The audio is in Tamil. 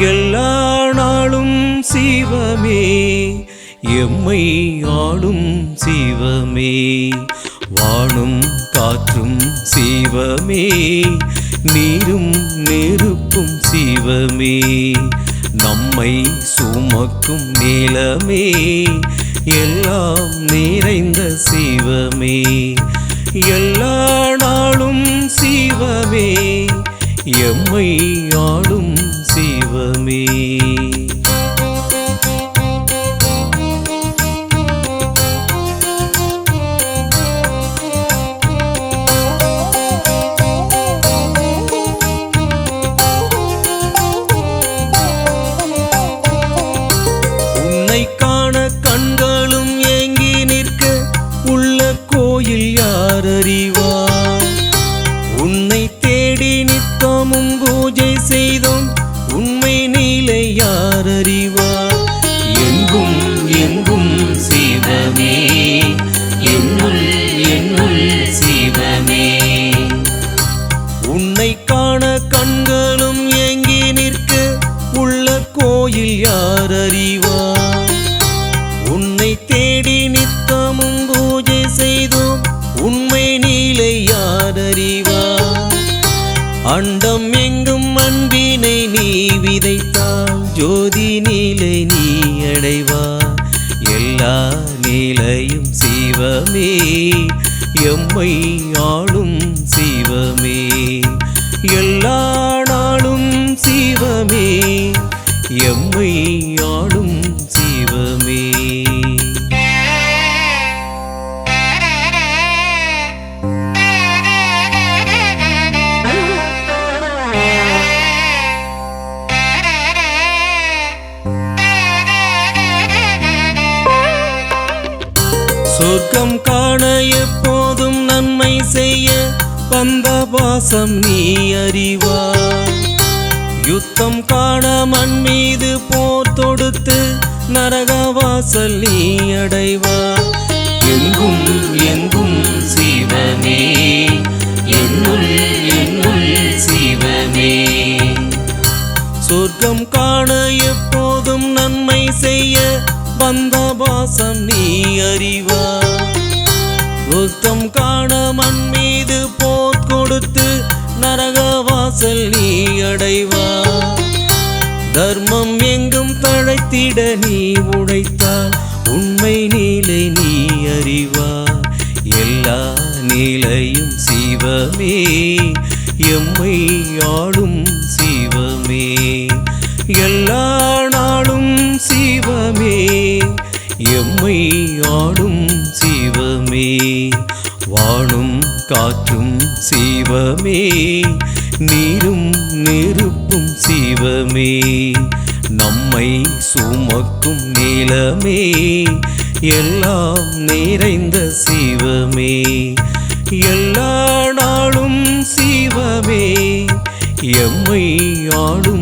எல்லா நாளும் சிவமே. எம்மை ஆளும் சிவமே. வானும் காற்றும் சிவமே. நீரும் நெருப்பும் சிவமே. நம்மை சுமக்கும் நீளமே எல்லாம் நிறைந்த சிவமே. எல்லா நாளும் சிவமே. எம்மை ஆளும் கோயில் யார் அறிவார் உன்னை தேடி நித்தமும் பூஜை செய்தோம். அறிவார். எங்கும் எங்கும் சிவமே. என்னுள் என்னுள் சிவமே. உன்னை காண கண்களும் எங்கி நிற்க. உள்ள கோயில் யார் அறிவார்? உன்னை தேடி நித்தமும் பூஜை செய்தோம். உண்மை நீலை யார் அறிவார்? அண்டம் ஜோதி நீலை நீ அடைவா. எல்லா நீலையும் சிவமே. எம்மை ஆளும் சிவமே. எல்லா நாளும் சிவமே. எம்மை ஆளும் சொர்க்கம் காண எப்போதும் நன்மை செய்ய வந்த பாசம் நீ அறிவா. யுத்தம் காண மண் மீது போர் தொடுத்து நரகவாசல் நீ அடைவா. எங்கும் எங்கும் சிவமே என்னுள் என்னுள் சிவமே சொர்க்கம் காண எப்போதும் நன்மை செய்ய வந்த பாசம் நீ அறிவா. அடைவா தர்மம் எங்கும் தழைத்திட நீ உழைத்தால் உண்மை நீலை நீ அறிவா? எல்லா நீலையும் சிவமே எம்மை ஆளும் சிவமே. எல்லா நாளும் சிவமே எம்மை ஆளும் சிவமே. வானும் காற்றும் சிவமே நீரும் நெருப்பும் சிவமே. நம்மை சுமக்கும் நீளமே எல்லாம் நிறைந்த சிவமே. எல்லா நாளும் சிவமே. எம்மை ஆளும்